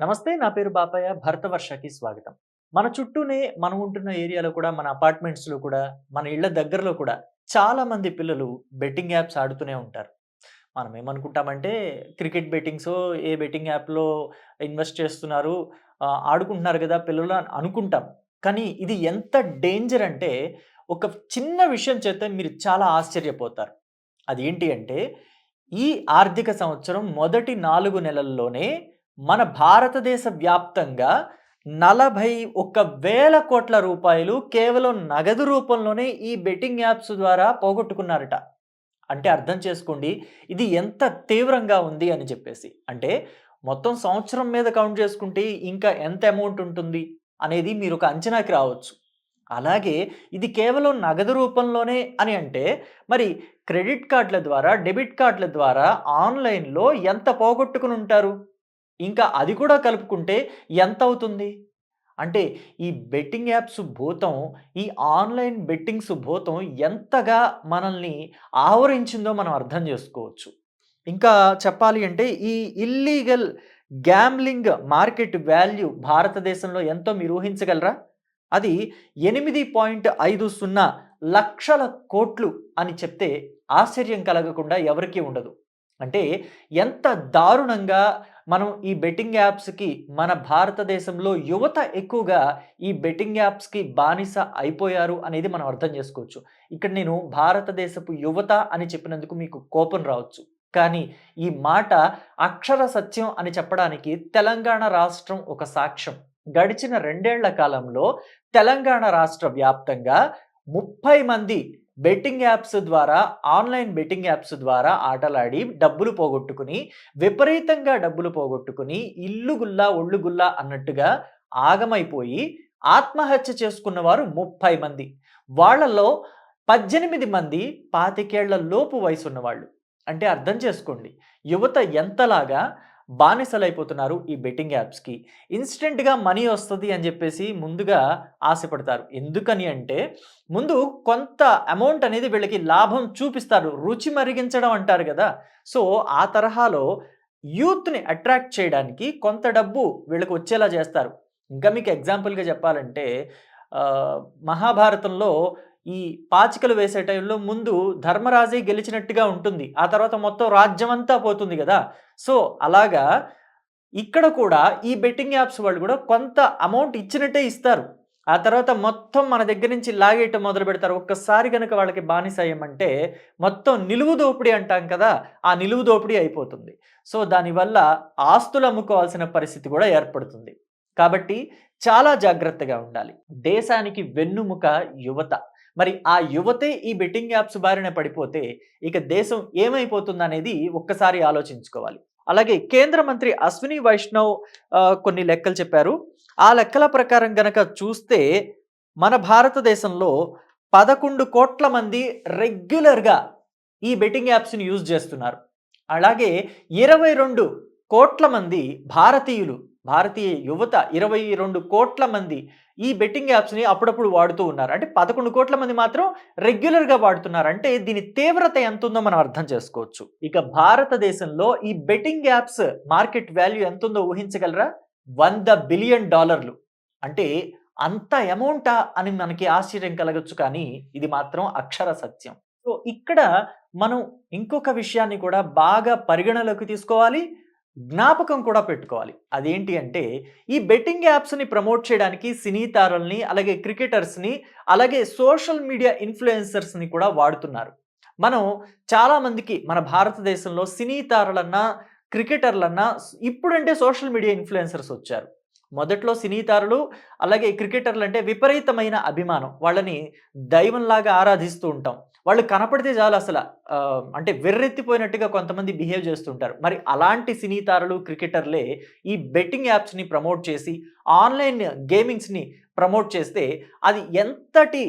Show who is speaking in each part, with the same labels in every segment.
Speaker 1: నమస్తే నా పేరు బాపయ్య. భరతవర్షకి స్వాగతం. మన చుట్టూనే మనం ఉంటున్న ఏరియాలో కూడా మన అపార్ట్మెంట్స్లో కూడా మన ఇళ్ళ దగ్గరలో కూడా చాలా మంది పిల్లలు బెట్టింగ్ యాప్స్ ఆడుతూనే ఉంటారు. మనం ఏమనుకుంటామంటే క్రికెట్ బెట్టింగ్స్ ఏ బెట్టింగ్ యాప్లో ఇన్వెస్ట్ చేస్తున్నారు ఆడుకుంటున్నారు కదా పిల్లలు అని అనుకుంటాం. కానీ ఇది ఎంత డేంజర్ అంటే ఒక చిన్న విషయం చేత మీరు చాలా ఆశ్చర్యపోతారు. అదేంటి అంటే ఈ ఆర్థిక సంవత్సరం మొదటి నాలుగు నెలల్లోనే మన భారతదేశ వ్యాప్తంగా నలభై ఒక్క వేల కోట్ల రూపాయలు కేవలం నగదు రూపంలోనే ఈ బెట్టింగ్ యాప్స్ ద్వారా పోగొట్టుకున్నారట. అంటే అర్థం చేసుకోండి ఇది ఎంత తీవ్రంగా ఉంది అని చెప్పేసి. అంటే మొత్తం సంవత్సరం మీద కౌంట్ చేసుకుంటే ఇంకా ఎంత అమౌంట్ ఉంటుంది అనేది మీరు ఒక అంచనాకి రావచ్చు. అలాగే ఇది కేవలం నగదు రూపంలోనే అని అంటే మరి క్రెడిట్ కార్డుల ద్వారా డెబిట్ కార్డుల ద్వారా ఆన్లైన్లో ఎంత పోగొట్టుకుని ఉంటారు? ఇంకా అది కూడా కలుపుకుంటే ఎంత అవుతుంది అంటే ఈ బెట్టింగ్ యాప్స్ భూతం ఈ ఆన్లైన్ బెట్టింగ్స్ భూతం ఎంతగా మనల్ని ఆవరించిందో మనం అర్థం చేసుకోవచ్చు. ఇంకా చెప్పాలి అంటే ఈ ఇల్లీగల్ గ్యామ్లింగ్ మార్కెట్ వాల్యూ భారతదేశంలో ఎంతో మీరు ఊహించగలరా అది ఎనిమిది పాయింట్ ఐదు సున్నా లక్షల కోట్లు అని చెప్తే ఆశ్చర్యం కలగకుండా ఎవరికీ ఉండదు. అంటే ఎంత దారుణంగా మనం ఈ బెట్టింగ్ యాప్స్కి మన భారతదేశంలో యువత ఎక్కువగా ఈ బెట్టింగ్ యాప్స్కి బానిస అయిపోయారు అనేది మనం అర్థం చేసుకోవచ్చు. ఇక్కడ నేను భారతదేశపు యువత అని చెప్పినందుకు మీకు కోపం రావచ్చు. కానీ ఈ మాట అక్షర సత్యం అని చెప్పడానికి తెలంగాణ రాష్ట్రం ఒక సాక్ష్యం. గడిచిన రెండేళ్ళ కాలంలో తెలంగాణ రాష్ట్ర వ్యాప్తంగా ముప్పై మంది బెట్టింగ్ యాప్స్ ద్వారా ఆన్లైన్ బెట్టింగ్ యాప్స్ ద్వారా ఆటలాడి డబ్బులు పోగొట్టుకుని విపరీతంగా డబ్బులు పోగొట్టుకుని ఇల్లు గుల్లా ఒళ్ళు గుల్లా అన్నట్టుగా ఆగమైపోయి ఆత్మహత్య చేసుకున్న వారు ముప్పై మంది. వాళ్ళలో పద్దెనిమిది మంది పాతికేళ్ళ లోపు వయసు ఉన్నవాళ్ళు అంటే అర్థం చేసుకోండి. యువత ఎంతలాగా బానిసలైపోతున్నారు ఈ బెట్టింగ్ యాప్స్కి. ఇన్స్టెంట్గా మనీ వస్తుంది అని చెప్పేసి ముందుగా ఆశపడతారు. ఎందుకని అంటే ముందు కొంత అమౌంట్ అనేది వీళ్ళకి లాభం చూపిస్తారు. రుచి మరిగించడం అంటారు కదా! సో ఆ తరహాలో యూత్ని అట్రాక్ట్ చేయడానికి కొంత డబ్బు వీళ్ళకి వచ్చేలా చేస్తారు. ఇంకా మీకు ఎగ్జాంపుల్గా చెప్పాలంటే మహాభారతంలో ఈ పాచికలు వేసే టైంలో ముందు ధర్మరాజే గెలిచినట్టుగా ఉంటుంది. ఆ తర్వాత మొత్తం రాజ్యం అంతా పోతుంది కదా. సో అలాగా ఇక్కడ కూడా ఈ బెట్టింగ్ యాప్స్ వాళ్ళు కూడా కొంత అమౌంట్ ఇచ్చినట్టే ఇస్తారు. ఆ తర్వాత మొత్తం మన దగ్గర నుంచి లాగేయటం మొదలు పెడతారు. ఒక్కసారి కనుక వాళ్ళకి బానిస అయ్యమంటే మొత్తం నిలువు దోపిడీ అంటాం కదా ఆ నిలువు దోపిడీ అయిపోతుంది. సో దానివల్ల ఆస్తులు అమ్ముకోవాల్సిన పరిస్థితి కూడా ఏర్పడుతుంది. కాబట్టి చాలా జాగ్రత్తగా ఉండాలి. దేశానికి వెన్నుముక యువత. మరి ఆ యువతే ఈ బెట్టింగ్ యాప్స్ బారిన పడిపోతే ఇక దేశం ఏమైపోతుంది అనేది ఒక్కసారి ఆలోచించుకోవాలి. అలాగే కేంద్ర మంత్రి అశ్విని వైష్ణవ్ కొన్ని లెక్కలు చెప్పారు. ఆ లెక్కల ప్రకారం గనక చూస్తే మన భారతదేశంలో పదకొండు కోట్ల మంది రెగ్యులర్గా ఈ బెట్టింగ్ యాప్స్ని యూజ్ చేస్తున్నారు. అలాగే ఇరవై రెండు కోట్ల మంది భారతీయులు భారతీయ యువత ఇరవై రెండు కోట్ల మంది ఈ బెట్టింగ్ యాప్స్ని అప్పుడప్పుడు వాడుతూ ఉన్నారు. అంటే పదకొండు కోట్ల మంది మాత్రం రెగ్యులర్గా వాడుతున్నారు. అంటే దీని తీవ్రత ఎంత ఉందో మనం అర్థం చేసుకోవచ్చు. ఇక భారతదేశంలో ఈ బెట్టింగ్ యాప్స్ మార్కెట్ వాల్యూ ఎంత ఉందో ఊహించగలరా? వంద బిలియన్ డాలర్లు. అంటే అంత అమౌంటా అని మనకి ఆశ్చర్యం కలగచ్చు కానీ ఇది మాత్రం అక్షర సత్యం. సో ఇక్కడ మనం ఇంకొక విషయాన్ని కూడా బాగా పరిగణలోకి తీసుకోవాలి. జ్ఞాపకం కూడా పెట్టుకోవాలి. అదేంటి అంటే ఈ బెట్టింగ్ యాప్స్ని ప్రమోట్ చేయడానికి సినీ తారల్ని అలాగే క్రికెటర్స్ని అలాగే సోషల్ మీడియా ఇన్ఫ్లుయెన్సర్స్ని కూడా వాడుతున్నారు. మనం చాలామందికి మన భారతదేశంలో సినీ తారలన్నా క్రికెటర్లన్నా ఇప్పుడంటే సోషల్ మీడియా ఇన్ఫ్లుయెన్సర్స్ వచ్చారు. మొదట్లో సినీ తారలు అలాగే క్రికెటర్లు అంటే విపరీతమైన అభిమానం. వాళ్ళని దైవంలాగా ఆరాధిస్తూ ఉంటాం. వాళ్ళు కనపడితే చాలు అసలు అంటే వెర్రెత్తిపోయినట్టుగా కొంతమంది బిహేవ్ చేస్తుంటారు. మరి అలాంటి సినీ తారలు క్రికెటర్లే ఈ బెట్టింగ్ యాప్స్ని ప్రమోట్ చేసి ఆన్లైన్ గేమింగ్స్ని ప్రమోట్ చేస్తే అది ఎంతటి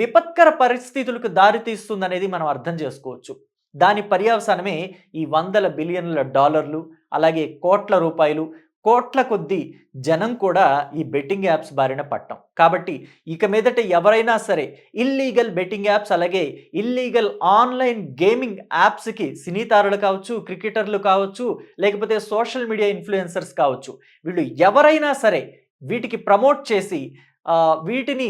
Speaker 1: విపత్కర పరిస్థితులకు దారితీస్తుందనేది మనం అర్థం చేసుకోవచ్చు. దాని పర్యవసానమే ఈ వందల బిలియన్ల డాలర్లు అలాగే కోట్ల రూపాయలు కోట్ల కొద్దీ జనం కూడా ఈ బెట్టింగ్ యాప్స్ బారిన పట్టం కాబట్టి ఇక మీదట ఎవరైనా సరే ఇల్లీగల్ బెట్టింగ్ యాప్స్ అలాగే ఇల్లీగల్ ఆన్లైన్ గేమింగ్ యాప్స్కి సినీతారులు కావచ్చు క్రికెటర్లు కావచ్చు లేకపోతే సోషల్ మీడియా ఇన్ఫ్లుయెన్సర్స్ కావచ్చు వీళ్ళు ఎవరైనా సరే వీటికి ప్రమోట్ చేసి వీటిని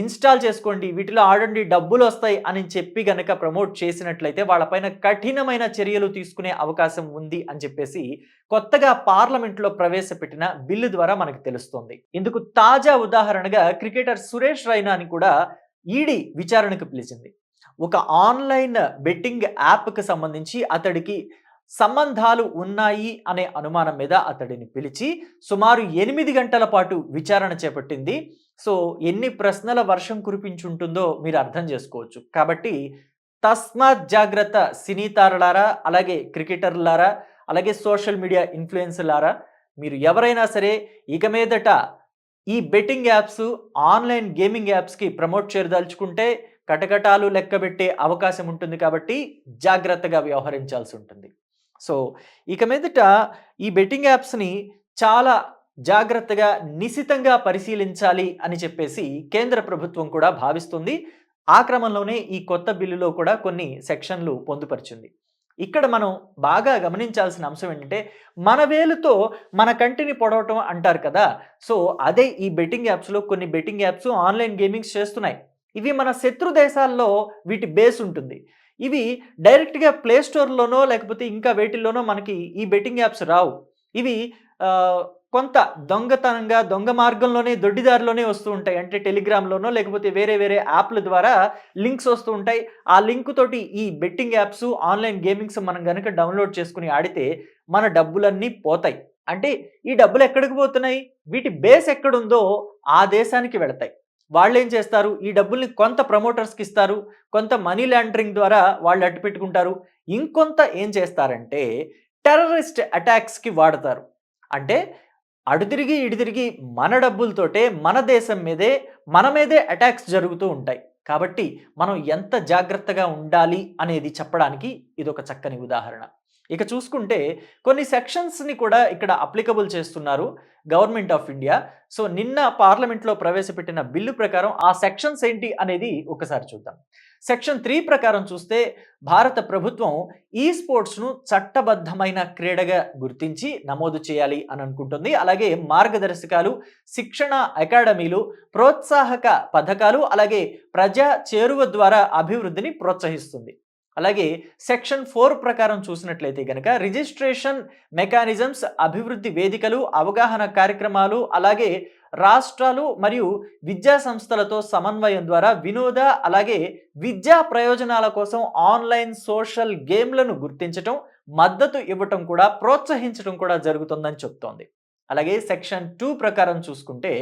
Speaker 1: ఇన్స్టాల్ చేసుకోండి. వీటిలో ఆడండి డబ్బులు వస్తాయి అని చెప్పి గనక ప్రమోట్ చేసినట్లయితే వాళ్ళపైన కఠినమైన చర్యలు తీసుకునే అవకాశం ఉంది అని చెప్పేసి కొత్తగా పార్లమెంట్లో ప్రవేశపెట్టిన బిల్లు ద్వారా మనకు తెలుస్తుంది. ఇందుకు తాజా ఉదాహరణగా క్రికెటర్ సురేష్ రైనాని కూడా ఈడీ విచారణకు పిలిచింది. ఒక ఆన్లైన్ బెట్టింగ్ యాప్కి సంబంధించి అతడికి సంబంధాలు ఉన్నాయి అనే అనుమానం మీద అతడిని పిలిచి సుమారు ఎనిమిది గంటల పాటు విచారణ చేపట్టింది. సో ఎన్ని ప్రశ్నల వర్షం కురిపించుంటుందో మీరు అర్థం చేసుకోవచ్చు. కాబట్టి తస్మాత్ జాగ్రత్త సినీ తారలారా అలాగే క్రికెటర్లారా అలాగే సోషల్ మీడియా ఇన్ఫ్లుయెన్సర్లారా మీరు ఎవరైనా సరే ఇక మీదట ఈ బెట్టింగ్ యాప్స్ ఆన్లైన్ గేమింగ్ యాప్స్కి ప్రమోట్ చేయదలుచుకుంటే కటకటాలు లెక్కబెట్టే అవకాశం ఉంటుంది కాబట్టి జాగ్రత్తగా వ్యవహరించాల్సి ఉంటుంది. సో ఇక మీదట ఈ బెట్టింగ్ యాప్స్ని చాలా జాగ్రత్తగా నిశితంగా పరిశీలించాలి అని చెప్పేసి కేంద్ర ప్రభుత్వం కూడా భావిస్తుంది. ఆ క్రమంలోనే ఈ కొత్త బిల్లులో కూడా కొన్ని సెక్షన్లు పొందుపరిచింది. ఇక్కడ మనం బాగా గమనించాల్సిన అంశం ఏంటంటే మన వేలుతో మన కంటిని పొడవటం అంటారు కదా! సో అదే ఈ బెట్టింగ్ యాప్స్లో కొన్ని బెట్టింగ్ యాప్స్ ఆన్లైన్ గేమింగ్స్ చేస్తున్నాయి. ఇవి మన శత్రు దేశాల్లో వీటి బేస్ ఉంటుంది. ఇవి డైరెక్ట్గా ప్లే స్టోర్లోనో లేకపోతే ఇంకా వేటిల్లోనో మనకి ఈ బెట్టింగ్ యాప్స్ రావు. ఇవి కొంత దొంగతనంగా దొంగ మార్గంలోనే దొడ్డిదారిలోనే వస్తూ ఉంటాయి. అంటే టెలిగ్రామ్లోనో లేకపోతే వేరే వేరే యాప్ల ద్వారా లింక్స్ వస్తూ ఉంటాయి. ఆ లింక్ తోటి ఈ బెట్టింగ్ యాప్స్ ఆన్లైన్ గేమింగ్స్ మనం కనుక డౌన్లోడ్ చేసుకుని ఆడితే మన డబ్బులన్నీ పోతాయి. అంటే ఈ డబ్బులు ఎక్కడికి పోతున్నాయి? వీటి బేస్ ఎక్కడుందో ఆ దేశానికి వెళతాయి. వాళ్ళు ఏం చేస్తారు? ఈ డబ్బుల్ని కొంత ప్రమోటర్స్కి ఇస్తారు కొంత మనీ లాండరింగ్ ద్వారా వాళ్ళు అడ్డు పెట్టుకుంటారు. ఇంకొంత ఏం చేస్తారంటే టెర్రరిస్ట్ అటాక్స్కి వాడతారు. అంటే అడు తిరిగి తిరిగి మన డబ్బులతోటే మన దేశం మీదే మన మీదే అటాక్స్ జరుగుతూ ఉంటాయి. కాబట్టి మనం ఎంత జాగ్రత్తగా ఉండాలి అనేది చెప్పడానికి ఇదొక చక్కని ఉదాహరణ. ఇక చూసుకుంటే కొన్ని సెక్షన్స్ని కూడా ఇక్కడ అప్లికబుల్ చేస్తున్నారు గవర్నమెంట్ ఆఫ్ ఇండియా. సో నిన్న పార్లమెంట్లో ప్రవేశపెట్టిన బిల్లు ప్రకారం ఆ సెక్షన్స్ ఏంటి అనేది ఒకసారి చూద్దాం. సెక్షన్ త్రీ ప్రకారం చూస్తే భారత ప్రభుత్వం ఈ స్పోర్ట్స్ను చట్టబద్ధమైన క్రీడగా గుర్తించి నమోదు చేయాలి అని అనుకుంటుంది. అలాగే మార్గదర్శకాలు శిక్షణ అకాడమీలు ప్రోత్సాహక పథకాలు అలాగే ప్రజా చేరువ ద్వారా అభివృద్ధిని ప్రోత్సహిస్తుంది. అలాగే సెక్షన్ ఫోర్ ప్రకారం చూసినట్లయితే కనుక రిజిస్ట్రేషన్ మెకానిజమ్స్ అభివృద్ధి వేదికలు అవగాహన కార్యక్రమాలు అలాగే రాష్ట్రాలు మరియు విద్యా సంస్థలతో సమన్వయం ద్వారా వినోద అలాగే విద్యా ప్రయోజనాల కోసం ఆన్లైన్ సోషల్ గేమ్లను గుర్తించటం మద్దతు ఇవ్వటం కూడా ప్రోత్సహించడం కూడా జరుగుతుందని చెప్తోంది. అలాగే సెక్షన్ టూ ప్రకారం చూసుకుంటే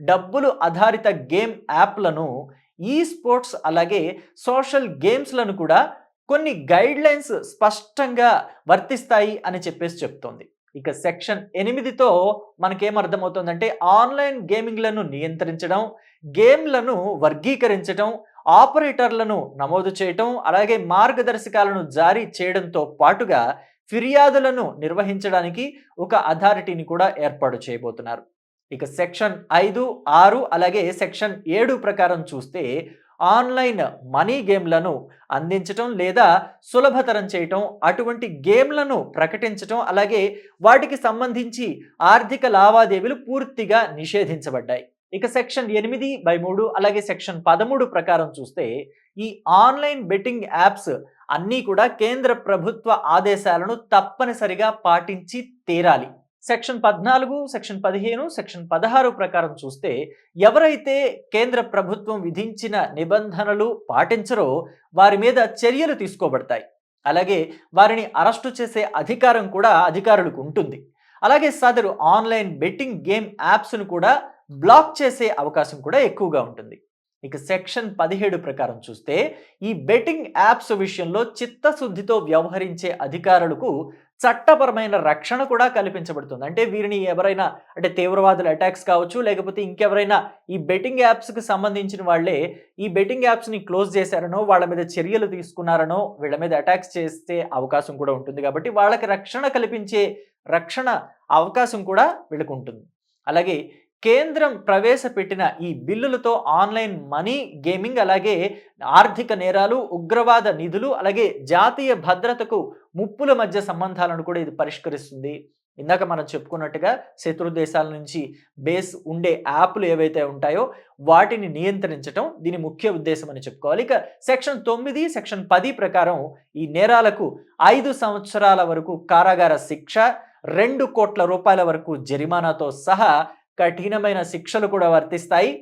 Speaker 1: డబ్బులు ఆధారిత గేమ్ యాప్లను ఈ స్పోర్ట్స్ అలాగే సోషల్ గేమ్స్లను కూడా కొన్ని గైడ్ లైన్స్ స్పష్టంగా వర్తిస్తాయి అని చెప్పేసి చెప్తోంది. ఇక సెక్షన్ ఎనిమిదితో మనకేం అర్థమవుతుందంటే ఆన్లైన్ గేమింగ్లను నియంత్రించడం గేమ్లను వర్గీకరించడం ఆపరేటర్లను నమోదు చేయటం అలాగే మార్గదర్శకాలను జారీ చేయడంతో పాటుగా ఫిర్యాదులను నిర్వహించడానికి ఒక అథారిటీని కూడా ఏర్పాటు చేయబోతున్నారు. ఇక సెక్షన్ ఐదు ఆరు అలాగే సెక్షన్ ఏడు ప్రకారం చూస్తే ఆన్లైన్ మనీ గేమ్లను అందించటం లేదా సులభతరం చేయటం అటువంటి గేమ్లను ప్రకటించటం అలాగే వాటికి సంబంధించి ఆర్థిక లావాదేవీలు పూర్తిగా నిషేధించబడ్డాయి. ఇక సెక్షన్ ఎనిమిది బై మూడు అలాగే సెక్షన్ పదమూడు ప్రకారం చూస్తే ఈ ఆన్లైన్ బెట్టింగ్ యాప్స్ అన్నీ కూడా కేంద్ర ప్రభుత్వ ఆదేశాలను తప్పనిసరిగా పాటించి తీరాలి. సెక్షన్ పద్నాలుగు సెక్షన్ పదిహేను సెక్షన్ పదహారు ప్రకారం చూస్తే ఎవరైతే కేంద్ర ప్రభుత్వం విధించిన నిబంధనలు పాటించరో వారి మీద చర్యలు తీసుకోబడతాయి. అలాగే వారిని అరెస్టు చేసే అధికారం కూడా అధికారులకు ఉంటుంది. అలాగే సదరు ఆన్లైన్ బెట్టింగ్ గేమ్ యాప్స్ను కూడా బ్లాక్ చేసే అవకాశం కూడా ఎక్కువగా ఉంటుంది. ఇక సెక్షన్ పదిహేడు ప్రకారం చూస్తే ఈ బెట్టింగ్ యాప్స్ విషయంలో చిత్తశుద్ధితో వ్యవహరించే అధికారులకు చట్టపరమైన రక్షణ కూడా కల్పించబడుతుంది. అంటే వీరిని ఎవరైనా అంటే తీవ్రవాదుల అటాక్స్ కావచ్చు లేకపోతే ఇంకెవరైనా ఈ బెట్టింగ్ యాప్స్కి సంబంధించిన వాళ్ళే ఈ బెట్టింగ్ యాప్స్ని క్లోజ్ చేశారనో వాళ్ళ మీద చర్యలు తీసుకున్నారనో వీళ్ళ మీద అటాక్స్ చేస్తే అవకాశం కూడా ఉంటుంది. కాబట్టి వాళ్ళకి రక్షణ కల్పించే రక్షణ అవకాశం కూడా వీళ్ళకు ఉంటుంది. అలాగే కేంద్రం ప్రవేశపెట్టిన ఈ బిల్లులతో ఆన్లైన్ మనీ గేమింగ్ అలాగే ఆర్థిక నేరాలు ఉగ్రవాద నిధులు అలాగే జాతీయ భద్రతకు ముప్పుల మధ్య సంబంధాలను కూడా ఇది పరిష్కరిస్తుంది. ఇందాక మనం చెప్పుకున్నట్టుగా శత్రు దేశాల నుంచి బేస్ ఉండే యాప్లు ఏవైతే ఉంటాయో వాటిని నియంత్రించడం దీని ముఖ్య ఉద్దేశం అని చెప్పుకోవాలి. ఇక సెక్షన్ తొమ్మిది సెక్షన్ పది ప్రకారం ఈ నేరాలకు ఐదు సంవత్సరాల వరకు కారాగార శిక్ష రెండు కోట్ల రూపాయల వరకు జరిమానాతో సహా కఠినమైన శిక్షలు కూడా వర్తిస్తాయి.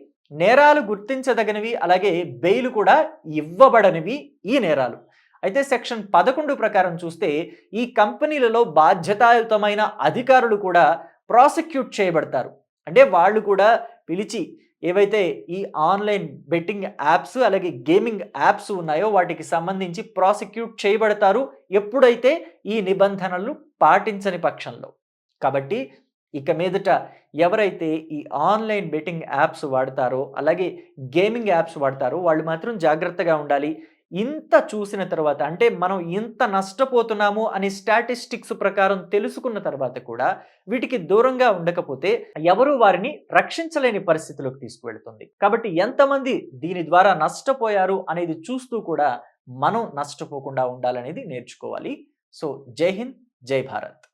Speaker 1: నేరాలు గుర్తించదగినవి అలాగే బెయిల్ కూడా ఇవ్వబడనివి ఈ నేరాలు. అయితే సెక్షన్ పదకొండు ప్రకారం చూస్తే ఈ కంపెనీలలో బాధ్యతాయుతమైన అధికారులు కూడా ప్రాసిక్యూట్ చేయబడతారు. అంటే వాళ్ళు కూడా పిలిచి ఏవైతే ఈ ఆన్లైన్ బెట్టింగ్ యాప్స్ అలాగే గేమింగ్ యాప్స్ ఉన్నాయో వాటికి సంబంధించి ప్రాసిక్యూట్ చేయబడతారు ఎప్పుడైతే ఈ నిబంధనలు పాటించని పక్షంలో. కాబట్టి ఇక మీదట ఎవరైతే ఈ ఆన్లైన్ బెట్టింగ్ యాప్స్ వాడతారో అలాగే గేమింగ్ యాప్స్ వాడతారో వాళ్ళు మాత్రం జాగ్రత్తగా ఉండాలి. ఇంత చూసిన తర్వాత అంటే మనం ఇంత నష్టపోతున్నాము అని స్టాటిస్టిక్స్ ప్రకారం తెలుసుకున్న తర్వాత కూడా వీటికి దూరంగా ఉండకపోతే ఎవరు వారిని రక్షించలేని పరిస్థితిలోకి తీసుకువెళ్తుంది. కాబట్టి ఎంతమంది దీని ద్వారా నష్టపోయారు అనేది చూస్తూ కూడా మనం నష్టపోకుండా ఉండాలనేది నేర్చుకోవాలి. సో జై హింద్ జై భారత్.